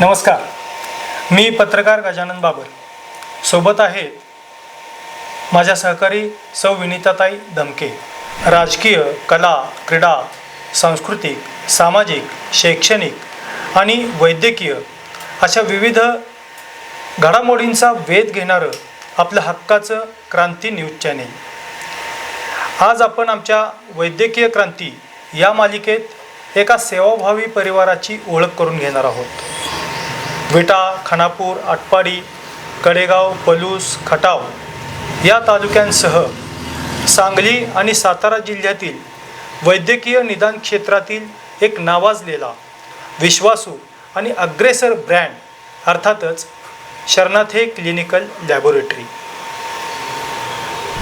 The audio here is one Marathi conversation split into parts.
नमस्कार. मी पत्रकार गजानन बाबर. सोबत आहे माझ्या सहकारी सौ विनिताताई धमके राजकीय कला क्रीडा सांस्कृतिक सामाजिक शैक्षणिक आणि वैद्यकीय अशा विविध घडामोडींचा वेध घेणारं आपलं हक्काचं क्रांती न्यूज चॅनेल. आज आपण आमच्या वैद्यकीय क्रांती या मालिकेत एका सेवाभावी परिवाराची ओळख करून घेणार आहोत. विटा खानापूर आटपाडी कडेगाव पलूस खटाव या तालुक्यांसह सांगली आणि सातारा जिल्ह्यातील वैद्यकीय निदान क्षेत्रातील एक नावाजलेला विश्वासू आणि अग्रेसर ब्रँड अर्थातच शरणाथे क्लिनिकल लॅबोरेटरी.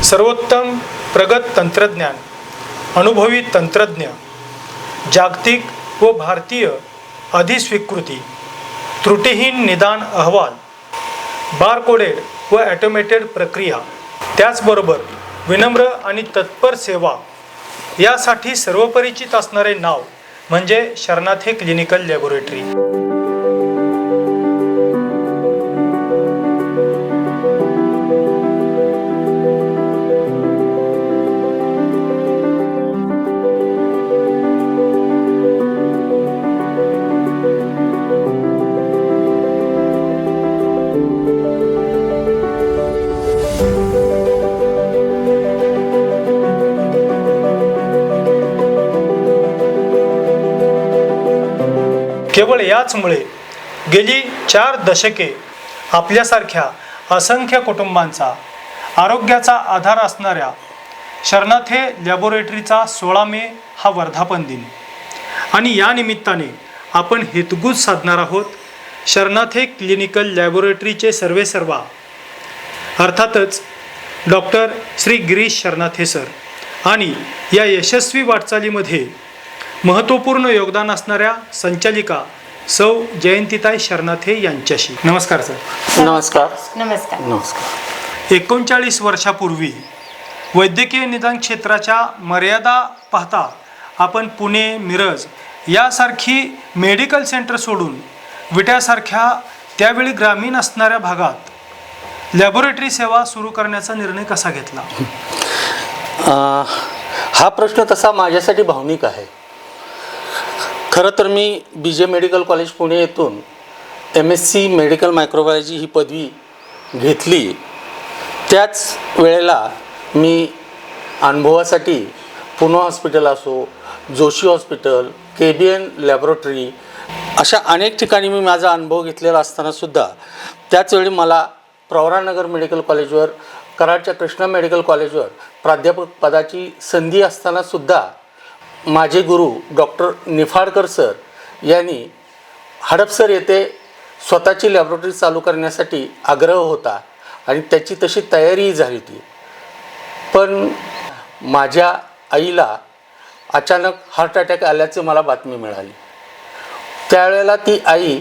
सर्वोत्तम प्रगत तंत्रज्ञान अनुभवी तंत्रज्ञ जागतिक व भारतीय अधिस्वीकृती त्रुटीहीन निदान अहवाल बारकोडेड व ॲटोमेटेड प्रक्रिया त्याचबरोबर विनम्र आणि तत्पर सेवा यासाठी सर्वपरिचित असणारे नाव म्हणजे शरणाथे क्लिनिकल लॅबोरेटरी. केवळ याचमुळे गेली चार दशके आपल्यासारख्या असंख्य कुटुंबांचा आरोग्याचा आधार असणाऱ्या शरणाथे लॅबोरेटरीचा सोळा मे हा वर्धापन दिन. आणि या निमित्ताने आपण हितगुज साधणार आहोत शरणाथे क्लिनिकल लॅबोरेटरीचे सर्वेसर्वा अर्थातच डॉक्टर श्री गिरीश शरणाथे सर आणि या यशस्वी वाटचालीमध्ये महत्त्वपूर्ण योगदान असणाऱ्या संचालिका सौ जयंतीताई शरणाथे यांच्याशी. नमस्कार सर. नमस्कार. नमस्कार. नमस्कार. एकोणचाळीस वर्षापूर्वी वैद्यकीय निदान क्षेत्राच्या मर्यादा पाहता आपण पुणे मिरज यासारखी मेडिकल सेंटर सोडून विट्यासारख्या त्यावेळी ग्रामीण असणाऱ्या भागात लॅबोरेटरी सेवा सुरू करण्याचा निर्णय कसा घेतला? हा प्रश्न तसा माझ्यासाठी भावनिक आहे. खरं तर मी B J medical college Pune येथून M S C medical microbiology ही पदवी घेतली. त्याच वेळेला मी अनुभवासाठी पुणे हॉस्पिटल असो Joshi hospital K B N laboratory अशा अनेक ठिकाणी मी माझा अनुभव घेतलेला असतानासुद्धा त्याचवेळी मला प्रवरानगर मेडिकल कॉलेजवर कराडच्या कृष्णा मेडिकल कॉलेजवर प्राध्यापक पदाची संधी असतानासुद्धा माझे गुरु डॉक्टर निफाडकर सर यांनी हडपसर येथे स्वतःची लॅबोरेटरी चालू करण्यासाठी आग्रह होता आणि त्याची तशी तयारीही झाली होती. पण माझ्या आईला अचानक हार्ट अटॅक आल्याचे मला बातमी मिळाली. त्यावेळेला ती आई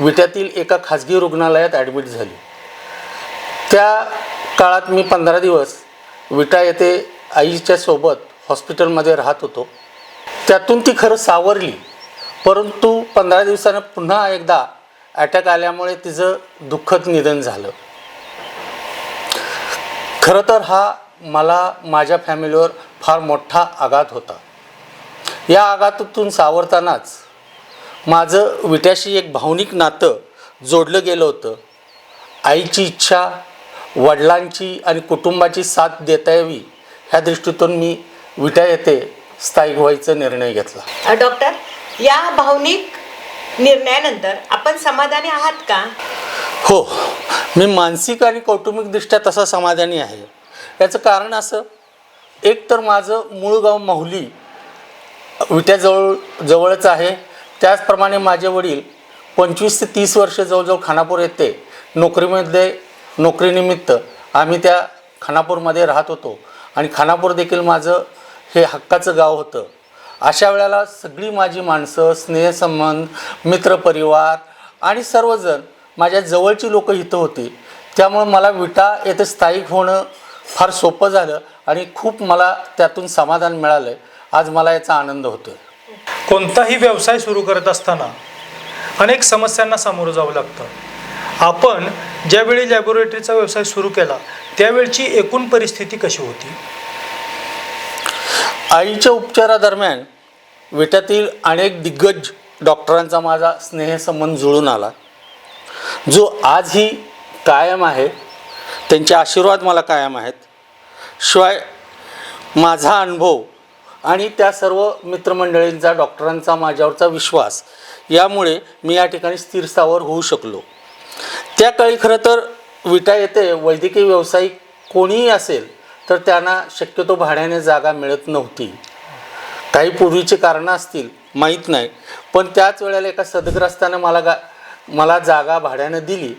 विट्यातील एका खाजगी रुग्णालयात ॲडमिट झाली. त्या काळात मी पंधरा दिवस विटा येथे आईच्या सोबत हॉस्पिटलमध्ये राहत होतो. त्यातून ती खरं सावरली. परंतु पंधरा दिवसानं पुन्हा एकदा अटॅक आल्यामुळे तिचं दुःखद निधन झालं. खरं तर हा मला माझ्या फॅमिलीवर फार मोठा आघात होता. या आघातातून सावरतानाच माझं विट्याशी एक भावनिक नातं जोडलं गेलं होतं. आईची इच्छा वडिलांची आणि कुटुंबाची साथ देता यावी ह्या दृष्टीतून मी विटा येथे स्थायिक व्हायचा निर्णय घेतला. डॉक्टर या भावनिक निर्णयानंतर आपण समाधानी आहात का? हो मी मानसिक आणि कौटुंबिकदृष्ट्या तसा समाधानी आहे. याचं कारण असं एक तर माझं मूळ गाव माहुली विट्याजवळ जवळच आहे. त्याचप्रमाणे माझे वडील पंचवीस ते तीस वर्ष जवळजवळ खानापूर येथे नोकरीमध्ये नोकरीनिमित्त आम्ही त्या खानापूरमध्ये राहत होतो. आणि खानापूर देखील माझं हे हक्काचं गाव होतं. अशा वेळेला सगळी माझी माणसं स्नेहसंबंध मित्रपरिवार आणि सर्वजण माझ्या जवळची लोक इथं होती. त्यामुळं मला विटा येथे स्थायिक होणं फार सोपं झालं आणि खूप मला त्यातून समाधान मिळालं आज मला याचा आनंद होतो कोणताही व्यवसाय सुरू करत असताना अनेक समस्यांना सामोरं जावं लागतं. आपण ज्यावेळी लॅबोरेटरीचा व्यवसाय सुरू केला त्यावेळची एकूण परिस्थिती कशी होती? आईच्या उपचारादरम्यान विट्यातील अनेक दिग्गज डॉक्टरांचा माझा स्नेहसंबंध जुळून आला. जो आजही कायम आहे त्यांचे आशीर्वाद मला कायम आहेत. शिवाय माझा अनुभव आणि त्या सर्व मित्रमंडळींचा डॉक्टरांचा माझ्यावरचा विश्वास यामुळे मी या ठिकाणी स्थिरस्थावर होऊ शकलो. त्या काळी खरं तर विटा येथे वैद्यकीय व्यावसायिक कोणीही असेल तर त्यांना शक्यतो भाड्याने जागा मिळत नव्हती. काही पूर्वीची कारणं असतील माहीत नाही. पण त्याच वेळेला एका सदग्रस्तानं मला गा मला जागा भाड्यानं दिली.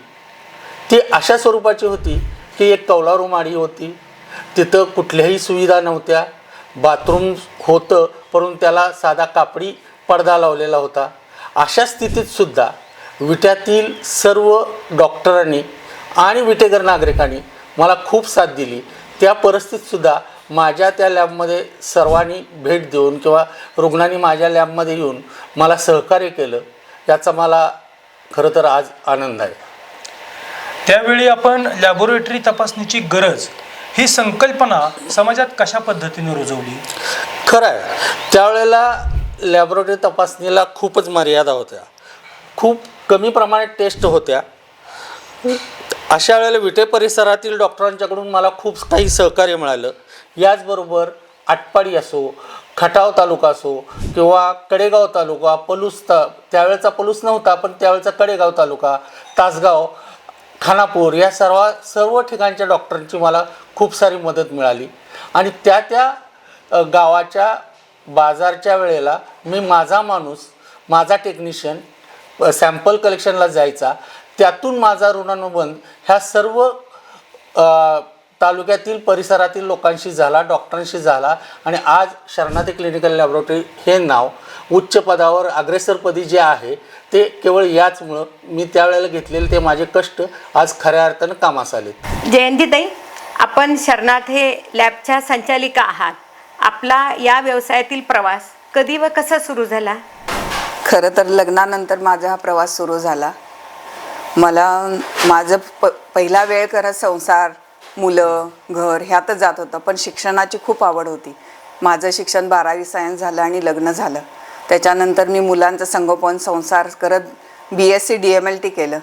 ती अशा स्वरूपाची होती की एक कौलारू माडी होती. तिथं कुठल्याही सुविधा नव्हत्या. बाथरूम होतं परंतु त्याला साधा कापडी पडदा लावलेला होता. अशा स्थितीतसुद्धा विट्यातील सर्व डॉक्टरांनी आणि विटेकर नागरिकांनी मला खूप साथ दिली. त्या परिस्थितीतसुद्धा माझ्या त्या लॅबमध्ये सर्वांनी भेट देऊन किंवा रुग्णांनी माझ्या लॅबमध्ये येऊन मला सहकार्य केलं याचा मला खरं तर आज आनंद आहे. त्यावेळी आपण लॅबोरेटरी तपासणीची गरज ही संकल्पना समाजात कशा पद्धतीने रुजवली? खरं आहे. त्यावेळेला लॅबोरेटरी तपासणीला खूपच मर्यादा होत्या. खूप कमी प्रमाणात टेस्ट होत्या. अशा वेळेला विटे परिसरातील डॉक्टरांच्याकडून मला खूप काही सहकार्य मिळालं. याचबरोबर आटपाडी असो खटाव तालुका असो किंवा कडेगाव तालुका पलूस ता त्यावेळेचा पलूस नव्हता पण त्यावेळेचा कडेगाव तालुका तासगाव खानापूर या सर्व सर्व ठिकाणच्या डॉक्टरांची मला खूप सारी मदत मिळाली. आणि त्या त्या गावाच्या बाजारच्या वेळेला मी माझा माणूस माझा टेक्निशियन सॅम्पल कलेक्शनला जायचा. त्यातून माझा ऋणानुबंध ह्या सर्व अ, तालुक्यातील परिसरातील लोकांशी झाला डॉक्टरांशी झाला आणि आज शरणार्थी क्लिनिकल लॅबोरेटरी हे नाव उच्च पदावर अग्रेसरपदी जे आहे ते केवळ याचमुळं मी त्यावेळेला घेतलेले ते माझे कष्ट आज खऱ्या अर्थानं कामास आले जयंतीताई आपण शरणार्थ हे लॅबच्या संचालिका आहात. आपला या व्यवसायातील प्रवास कधी व कसा सुरू झाला? खरं तर लग्नानंतर माझा हा प्रवास सुरू झाला. मला माझं प पहिला वेळ करत संसार मुलं घर ह्यातच जात होतं पण शिक्षणाची खूप आवड होती. माझं शिक्षण बारावी सायन्स झालं आणि लग्न झालं. त्याच्यानंतर मी मुलांचं संगोपन संसार करत B S C D M L T केलं.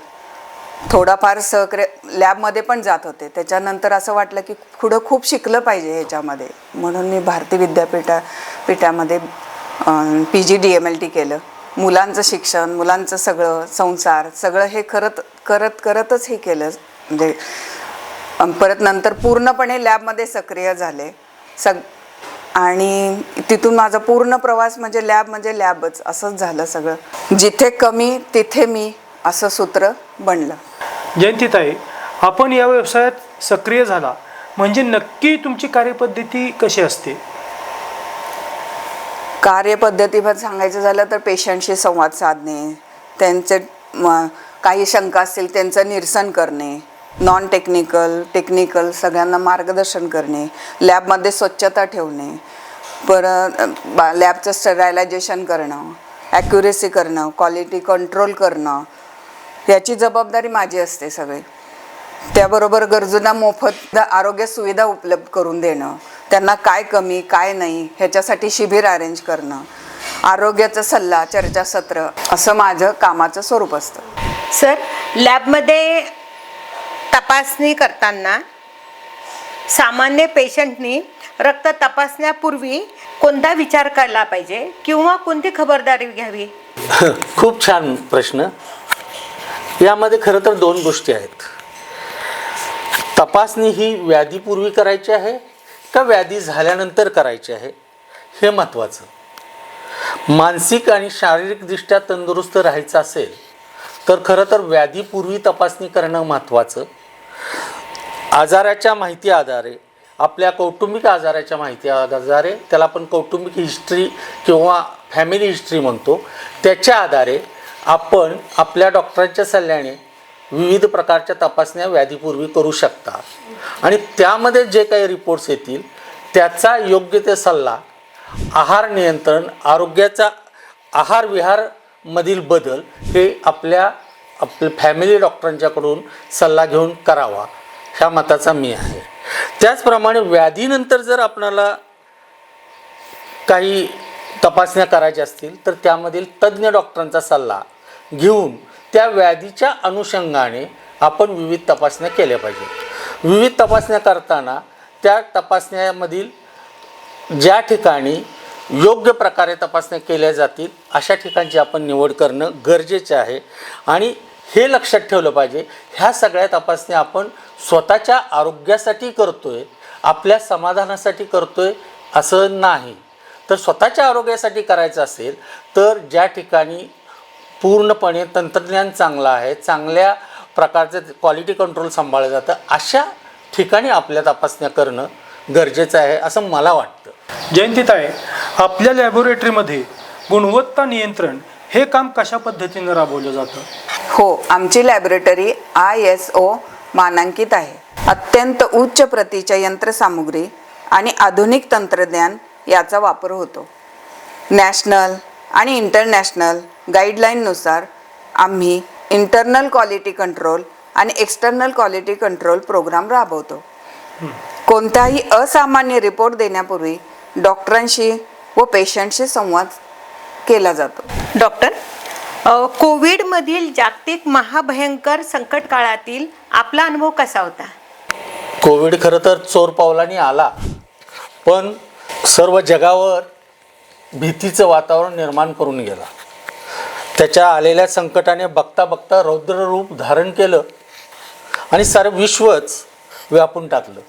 थोडाफार सहक्रे लॅबमध्ये पण जात होते. त्याच्यानंतर असं वाटलं की पुढं खूप शिकलं पाहिजे ह्याच्यामध्ये. म्हणून मी भारती विद्यापीठा पीठामध्ये P G D M L T केलं. मुलांचं शिक्षण मुलांचं सगळं संसार सगळं हे करत करत करतच हे केलं. म्हणजे परत नंतर पूर्णपणे लॅबमध्ये सक्रिय झाले. सग आणि तिथून माझा पूर्ण प्रवास म्हणजे लॅब म्हणजे लॅबच असंच झालं सगळं. जिथे कमी तिथे मी असं सूत्र बनलं. जयंतीताई आपण या व्यवसायात सक्रिय झाला. म्हणजे नक्की तुमची कार्यपद्धती कशी असते? कार्यपद्धतीवर सांगायचं झालं तर पेशंटशी संवाद साधणे त्यांचे म, काही शंका असतील त्यांचं निरसन करणे नॉन टेक्निकल टेक्निकल सगळ्यांना मार्गदर्शन करणे लॅबमध्ये स्वच्छता ठेवणे परत बा लॅबचं स्टरायलायझेशन करणं ॲक्युरेसी करणं क्वालिटी कंट्रोल करणं याची जबाबदारी माझी असते सगळी. त्याबरोबर गरजूंना मोफत आरोग्य सुविधा उपलब्ध करून देणं त्यांना काय कमी काय नाही ह्याच्यासाठी शिबिर अरेंज करणं आरोग्याचा सल्ला चर्चासत्र असं माझं कामाचं स्वरूप असतं. सर लॅबमध्ये तपासणी करताना सामान्य पेशंटनी रक्त तपासण्यापूर्वी कोणता विचार केला पाहिजे किंवा कोणती खबरदारी घ्यावी? खूप छान प्रश्न. यामध्ये खरं तर दोन गोष्टी आहेत. तपासणी ही व्याधीपूर्वी करायची आहे का व्याधी झाल्यानंतर करायची आहे हे महत्त्वाचं मानसिक आणि शारीरिकदृष्ट्या तंदुरुस्त राहायचं असेल तर खरं तर व्याधीपूर्वी तपासणी करणं महत्त्वाचं आजाराच्या माहिती आधारे आपल्या कौटुंबिक आजाराच्या माहिती आधारे त्याला आपण कौटुंबिक हिस्ट्री किंवा फॅमिली हिस्ट्री म्हणतो त्याच्या आधारे आपण आपल्या डॉक्टरांच्या सल्ल्याने विविध प्रकारच्या तपासण्या व्याधीपूर्वी करू शकता आणि त्यामध्ये जे काही रिपोर्ट्स येतील त्याचा योग्य ते सल्ला आहार नियंत्रण आरोग्याचा आहार विहारमधील बदल हे आपल्या आपल्या फॅमिली डॉक्टरांच्याकडून सल्ला घेऊन करावा. ह्या मताचा मी आहे. त्याचप्रमाणे व्याधीनंतर जर आपणाला काही तपासण्या करायच्या असतील तर त्यामधील तज्ज्ञ डॉक्टरांचा सल्ला घेऊन त्या व्याधीच्या अनुषंगाने आपण विविध तपासण्या केल्या पाहिजेत. विविध तपासण्या करताना त्या तपासण्यामधील ज्या ठिकाणी योग्य प्रकारे तपासण्या केल्या जातील अशा ठिकाणची आपण निवड करणं गरजेचे आहे. आणि हे लक्षात ठेवलं पाहिजे ह्या सगळ्या तपासण्या आपण स्वतःच्या आरोग्यासाठी करतोय आपल्या समाधानासाठी करतोय असं नाही. तर स्वतःच्या आरोग्यासाठी करायचं असेल तर ज्या ठिकाणी पूर्णपणे तंत्रज्ञान चांगलं आहे चांगल्या प्रकारचं क्वालिटी कंट्रोल सांभाळलं जातं. अशा ठिकाणी आपल्या तपासण्या करणं गरजेचं आहे असं मला वाटतं. जयंतीताई आपल्या लॅबोरेटरीमध्ये गुणवत्ता नियंत्रण हे काम कशा पद्धतीनं राबवलं जातं? हो आमची लॅबोरेटरी आय एस ओ मानांकित आहे. अत्यंत उच्च प्रतीच्या यंत्रसामुग्री आणि आधुनिक तंत्रज्ञान याचा वापर होतो. नॅशनल आणि इंटरनॅशनल गाईडलाईननुसार आम्ही इंटरनल क्वालिटी कंट्रोल आणि एक्सटर्नल क्वालिटी कंट्रोल प्रोग्राम राबवतो. कोणताही असामान्य रिपोर्ट देण्यापूर्वी डॉक्टरांशी व पेशंटशी संवाद केला जातो. डॉक्टर कोविडमधील जागतिक महाभयंकर संकट काळातील आपला अनुभव कसा होता? कोविड खरं तर चोर पावलाने आला पण सर्व जगावर भीतीचं वातावरण निर्माण करून गेला. त्याच्या आलेल्या संकटाने बघता बघता रौद्र रूप धारण केलं आणि सारं विश्वच व्यापून टाकलं.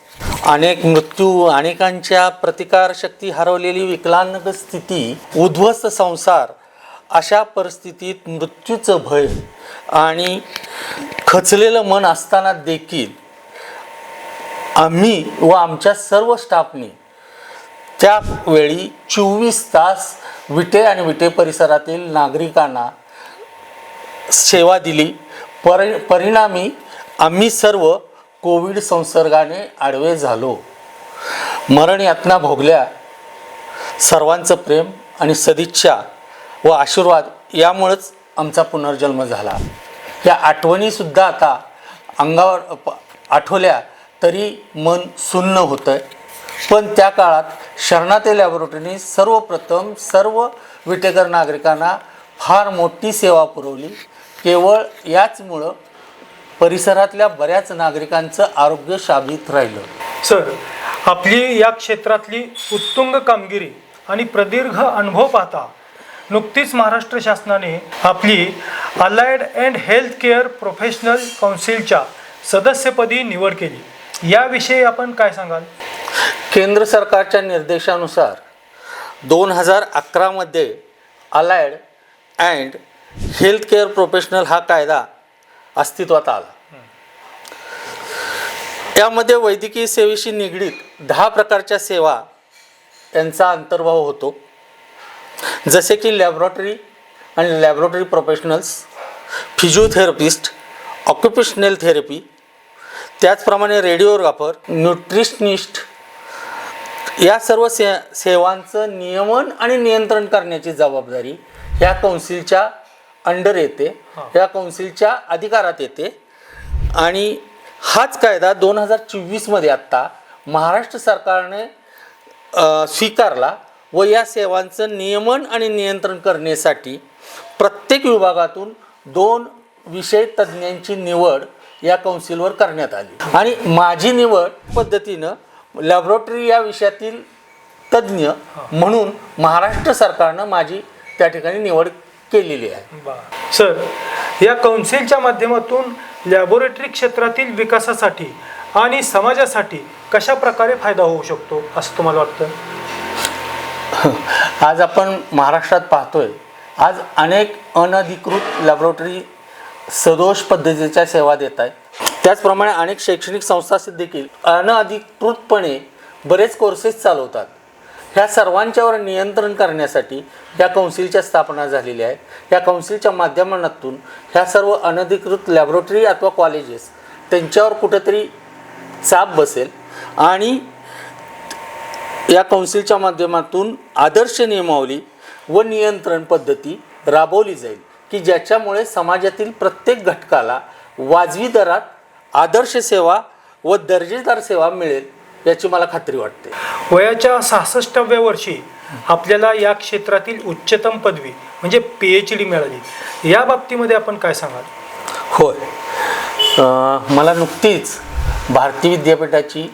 अनेक मृत्यू अनेकांच्या प्रतिकारशक्ती हरवलेली विकलांग स्थिती उद्ध्वस्त संसार अशा परिस्थितीत मृत्यूचं भय आणि खचलेलं मन असताना देखील आम्ही व आमच्या सर्व स्टाफनी त्यावेळी चोवीस तास विटे आणि विटे परिसरातील नागरिकांना सेवा दिली. परि परिणामी आम्ही सर्व कोविड संसर्गाने आडवे झालो. मरण यातना भोगल्या सर्वांचं प्रेम आणि सदिच्छा व आशीर्वाद यामुळंच आमचा पुनर्जन्म झाला. या आठवणीसुद्धा आता अंगावर आठवल्या तरी मन सुन्न होतं आहे पण त्या काळात शरणाते लॅबोरेटरीने सर्वप्रथम सर्व विटेकर नागरिकांना फार मोठी सेवा पुरवली. केवळ याचमुळं परिसरातल्या बऱ्याच नागरिकांचं आरोग्य शाबित राहिलं. सर आपली या क्षेत्रातली उत्तुंग कामगिरी आणि प्रदीर्घ अनुभव पाहता नुकतीच महाराष्ट्र शासनाने आपली allied and health care professional काउन्सिलच्या सदस्यपदी निवड केली. याविषयी आपण काय सांगाल? केंद्र सरकारच्या निर्देशानुसार दोन हजार अकरामध्ये allied and health care professional हा कायदा अस्तित्वात आला. यामध्ये वैद्यकीय सेवेशी निगडीत दहा प्रकारच्या सेवा यांचा अंतर्भाव होतो. जसे की लॅबॉरेटरी आणि laboratory professionals physiotherapist occupational therapy त्याचप्रमाणे रेडिओग्राफर न्यूट्रिशनिस्ट या सर्व से सेवांचं नियमन आणि नियंत्रण करण्याची जबाबदारी या कौन्सिलच्या अंडर येते या कौन्सिलच्या अधिकारात येते. आणि हाच कायदा दोन हजार चोवीसमध्ये आत्ता महाराष्ट्र सरकारने स्वीकारला व या सेवांचं नियमन आणि नियंत्रण करण्यासाठी प्रत्येक विभागातून दोन विषय तज्ज्ञांची निवड या कौन्सिलवर करण्यात आली. आणि माझी निवड पद्धतीनं लॅबॉरेटरी या विषयातील तज्ज्ञ म्हणून महाराष्ट्र सरकारनं माझी त्या ठिकाणी निवड केलेली आहे. सर या कौन्सिलच्या माध्यमातून लॅबोरेटरी क्षेत्रातील विकासासाठी आणि समाजासाठी कशा प्रकारे फायदा होऊ शकतो असं तुम्हाला वाटतं? आज आपण महाराष्ट्रात पाहतोय आज अनेक अनधिकृत लॅबॉरेटरी सदोष पद्धतीच्या सेवा देत आहेत. त्याचप्रमाणे अनेक शैक्षणिक संस्था देखील अनधिकृतपणे बरेच कोर्सेस चालवतात. ह्या सर्वांच्यावर नियंत्रण करण्यासाठी या कौन्सिलच्या स्थापना झालेल्या आहेत. या कौन्सिलच्या माध्यमातून ह्या सर्व अनधिकृत लॅबोरेटरी अथवा कॉलेजेस त्यांच्यावर कुठंतरी चाप बसेल आणि या कौन्सिलच्या माध्यमातून आदर्श नियमावली व नियंत्रण पद्धती राबवली जाईल की ज्याच्यामुळे समाजातील प्रत्येक घटकाला वाजवी दरात आदर्श सेवा व दर्जेदार सेवा मिळेल. याची मला खात्री वाटते. वयाच्या सहासष्टाव्या वर्षी आपल्याला या क्षेत्रातील उच्चतम पदवी म्हणजे पी एच डी मिळाली. या बाबतीमध्ये आपण काय सांगाल? होय. मला नुकतीच भारती विद्यापीठाची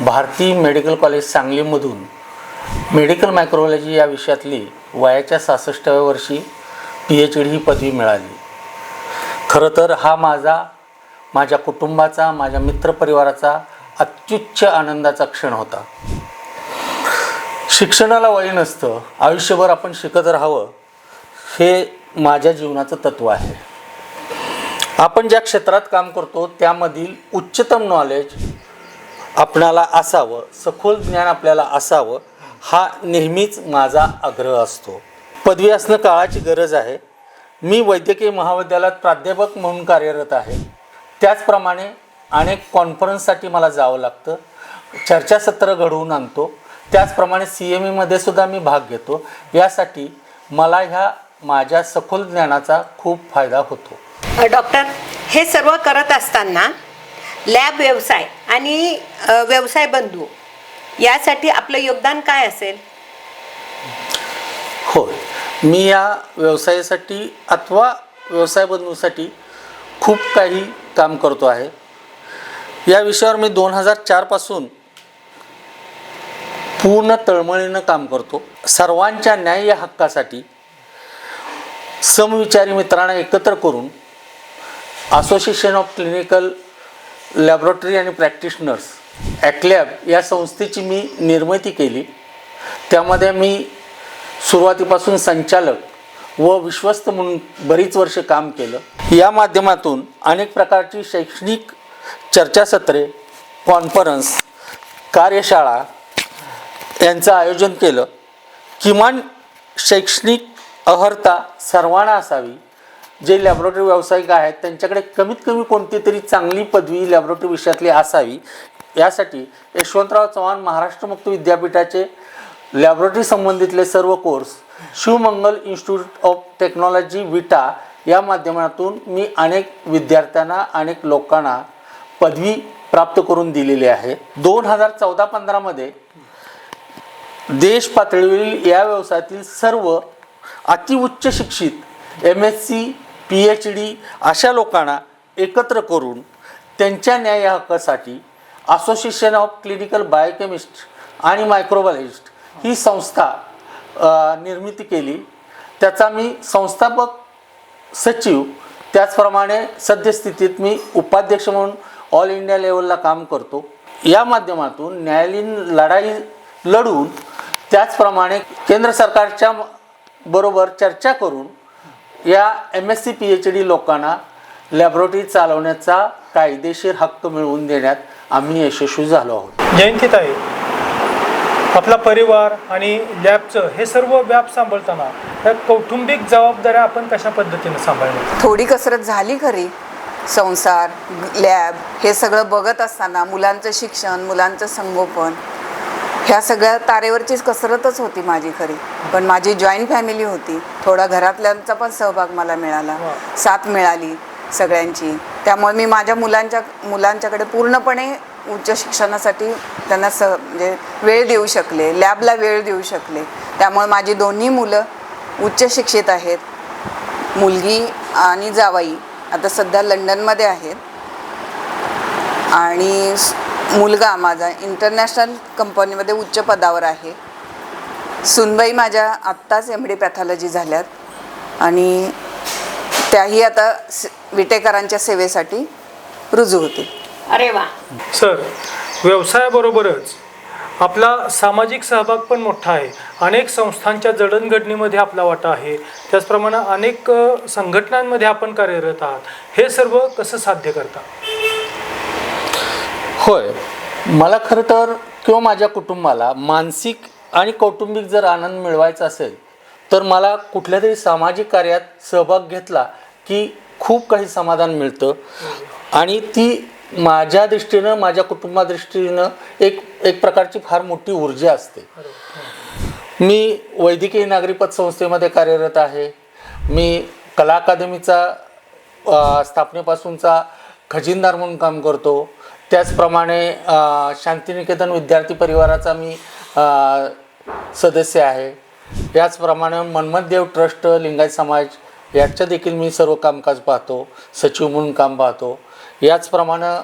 भारती मेडिकल कॉलेज सांगलीमधून मेडिकल मायक्रोलॉजी या विषयातली वयाच्या सहासष्टाव्या वर्षी पी एच डी ही पदवी मिळाली. खरं तर हा माझा माझ्या कुटुंबाचा माझ्या मित्रपरिवाराचा अत्युच्च आनंदाचा क्षण होता. शिक्षणाला वय नसतं. आयुष्यभर आपण शिकत राहावं. हे माझ्या जीवनाचं तत्त्व आहे. आपण ज्या क्षेत्रात काम करतो त्यामधील उच्चतम नॉलेज आपणाला असावं सखोल ज्ञान आपल्याला असावं हा नेहमीच माझा आग्रह असतो. पदवी असणं काळाची गरज आहे. मी वैद्यकीय महाविद्यालयात प्राध्यापक म्हणून कार्यरत आहे. त्याचप्रमाणे अनेक कॉन्फरन्ससाठी मला जावं लागतं. चर्चासत्र घडवून आणतो. त्याचप्रमाणे सी एम ईमध्ये सुद्धा मी भाग घेतो. यासाठी मला ह्या माझ्या सखोल ज्ञानाचा खूप फायदा होतो. डॉक्टर हे सर्व करत असताना लॅब व्यवसाय आणि व्यवसाय बंधू यासाठी आपलं योगदान काय असेल? होय. मी या व्यवसायासाठी अथवा व्यवसाय बंधूसाठी खूप काही काम करतो आहे. या विषयावर मी दोन हजार चारपासून पूर्ण तळमळीनं काम करतो. सर्वांच्या न्याय या हक्कासाठी समविचारी मित्रांना एकत्र करून असोसिएशन ऑफ क्लिनिकल लॅबोरेटरी आणि प्रॅक्टिशनर्स ॲक्लॅब या संस्थेची मी निर्मिती केली. त्यामध्ये मी सुरुवातीपासून संचालक व विश्वस्त म्हणून बरीच वर्ष काम केलं. या माध्यमातून अनेक प्रकारची शैक्षणिक चर्चासत्रे कॉन्फरन्स कार्यशाळा यांचं आयोजन केलं. किमान शैक्षणिक अर्हता सर्वांना असावी. जे लॅबोरेटरी व्यावसायिक आहेत त्यांच्याकडे कमीत कमी कोणती तरी चांगली पदवी लॅबोरेटरी विषयातली असावी. यासाठी यशवंतराव चव्हाण महाराष्ट्र मुक्त विद्यापीठाचे लॅबोरेटरी संबंधितले सर्व course Shivmangal institute of technology Vita या माध्यमातून मी अनेक विद्यार्थ्यांना अनेक लोकांना पदवी प्राप्त करून दिलेली आहे. दोन हजार चौदा पंधरामध्ये देश पातळीवरील या व्यवसायातील सर्व अतिउच्च शिक्षित M S C P H D अशा लोकांना एकत्र करून त्यांच्या न्याय हक्कासाठी असोसिएशन ऑफ क्लिनिकल बायोकेमिस्ट आणि मायक्रोबायोलॉजिस्ट ही संस्था निर्मिती केली. त्याचा मी संस्थापक सचिव त्याचप्रमाणे सद्यस्थितीत मी उपाध्यक्ष म्हणून ऑल इंडिया लेवलला काम करतो. या माध्यमातून न्यायालयीन लढाई लढून त्याचप्रमाणे केंद्र सरकारच्या बरोबर चर्चा करून या M S C P H D लोकांना लॅबोरेटरी चालवण्याचा कायदेशीर हक्क मिळवून देण्यात आम्ही यशस्वी झालो आहोत. जयंतीताई आपला परिवार आणि लॅबचं हे सर्व व्याप सांभाळताना कौटुंबिक जबाबदाऱ्या आपण कशा पद्धतीने सांभाळल्या थोडी कसरत झाली खरी. संसार लॅब हे सगळं बघत असताना मुलांचं शिक्षण मुलांचं संगोपन ह्या सगळ्या तारेवरचीच कसरतच होती माझी खरी. पण माझी जॉईंट फॅमिली होती. थोडा घरातल्यांचा पण सहभाग मला मिळाला. साथ मिळाली सगळ्यांची. त्यामुळे मी माझ्या मुलांच्या मुलांच्याकडे पूर्णपणे उच्च शिक्षणासाठी त्यांना स म्हणजे वेळ देऊ शकले लॅबला वेळ देऊ शकले. त्यामुळे माझी दोन्ही मुलं उच्च शिक्षित आहेत. मुलगी आणि जावाई. आता सध्या लंडनमध्ये आहेत. आणि मुलगा माझा इंटरनॅशनल कंपनीमध्ये उच्च पदावर आहे. सुनबाई माझ्या आत्ताच एम डी पॅथॉलॉजी झाल्यात. आणि त्याही आता स- विटेकरांच्या सेवेसाठी रुजू होतील. अरे वा. सर व्यवसायाबरोबरच आपला सामाजिक सहभाग पण मोठा आहे. अनेक संस्थांच्या जडणघडणीमध्ये आपला वाटा आहे. त्याचप्रमाणे अनेक संघटनांमध्ये आपण कार्यरत आहात. हे सर्व कसं साध्य करता? होय. मला खरं तर किंवा माझ्या कुटुंबाला मानसिक आणि कौटुंबिक जर आनंद मिळवायचा असेल तर मला कुठल्या तरी सामाजिक कार्यात सहभाग घेतला की खूप काही समाधान मिळतं. आणि ती माझ्या दृष्टीनं माझ्या कुटुंबादृष्टीनं एक एक प्रकारची फार मोठी ऊर्जा असते. मी वैद्यकीय नागरिकपत संस्थेमध्ये कार्यरत आहे. मी कला अकादमीचा स्थापनेपासूनचा खजिनदार म्हणून काम करतो. त्याचप्रमाणे शांतिनिकेतन विद्यार्थी परिवाराचा मी सदस्य आहे. याचप्रमाणे देव ट्रस्ट लिंगायत समाज याच्या देखील मी सर्व कामकाज पाहतो. सचिव म्हणून काम पाहतो. याचप्रमाणे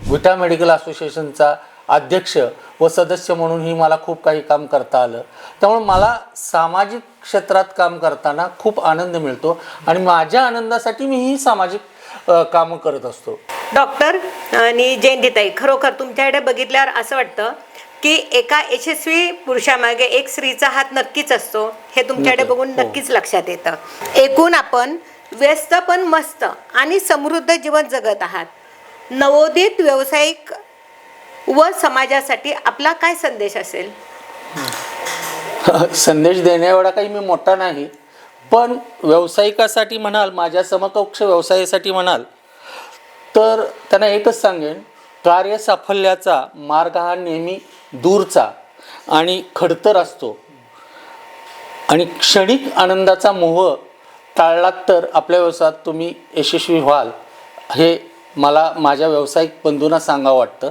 विटा मेडिकल असोसिएशनचा अध्यक्ष व सदस्य म्हणूनही मला खूप काही काम करता आलं त्यामुळे मला सामाजिक क्षेत्रात काम करताना खूप आनंद मिळतो आणि माझ्या आनंदासाठी मी ही सामाजिक कामं करत असतो डॉक्टर आणि जयंतीताई खरोखर तुमच्याकडे बघितल्यावर असं वाटतं की एका यशस्वी पुरुषामागे एक स्त्रीचा हात नक्कीच असतो हे तुमच्याकडे. बघून हो. नक्कीच लक्षात येतं एकूण आपण व्यस्त पण मस्त आणि समृद्ध जीवन जगत आहात. नवोदित व्यावसायिक व समाजासाठी आपला काय संदेश असेल? संदेश देण्याएवढा काही मी मोठा नाही पण व्यावसायिकासाठी म्हणाल माझ्या समकक्ष व्यवसायासाठी म्हणाल तर त्यांना एकच सांगेन कार्य साफल्याचा मार्ग हा नेहमी दूरचा आणि खडतर असतो. आणि क्षणिक आनंदाचा मोह टाळलात तर आपल्या व्यवसायात तुम्ही यशस्वी व्हाल हे मला माझ्या व्यावसायिक बंधूंना सांगावं वाटतं.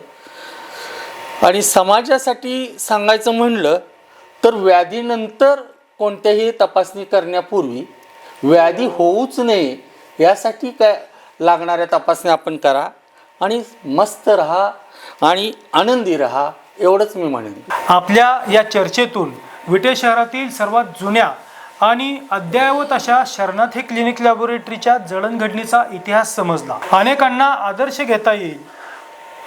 आणि समाजासाठी सांगायचं म्हणलं तर व्याधीनंतर कोणत्याही तपासणी करण्यापूर्वी व्याधी होऊच नये यासाठी काय लागणाऱ्या तपासण्या आपण करा आणि मस्त राहा आणि आनंदी राहा एवढंच मी म्हणेन. आपल्या या चर्चेतून विटे शहरातील सर्वात जुन्या आणि अद्ययावत अशा शरणार्थी क्लिनिक लॅबोरेटरीच्या जडणघडणीचा इतिहास समजला. अनेकांना आदर्श घेता येईल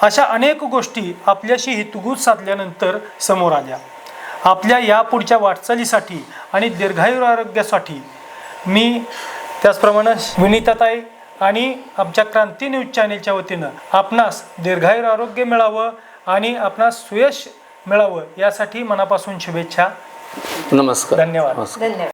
अशा अनेक गोष्टी आपल्याशी हितगुज साधल्यानंतर समोर आल्या. आपल्या यापुढच्या वाटचालीसाठी आणि दीर्घायू आरोग्यासाठी मी त्याचप्रमाणे विनीताताई आणि आमच्या क्रांती न्यूज चॅनेलच्या वतीनं आपणास दीर्घायू आरोग्य मिळावं आणि आपणास सुयश मिळावं यासाठी मनापासून शुभेच्छा. नमस्कार. धन्यवाद. नमस्कार. धन्यवाद.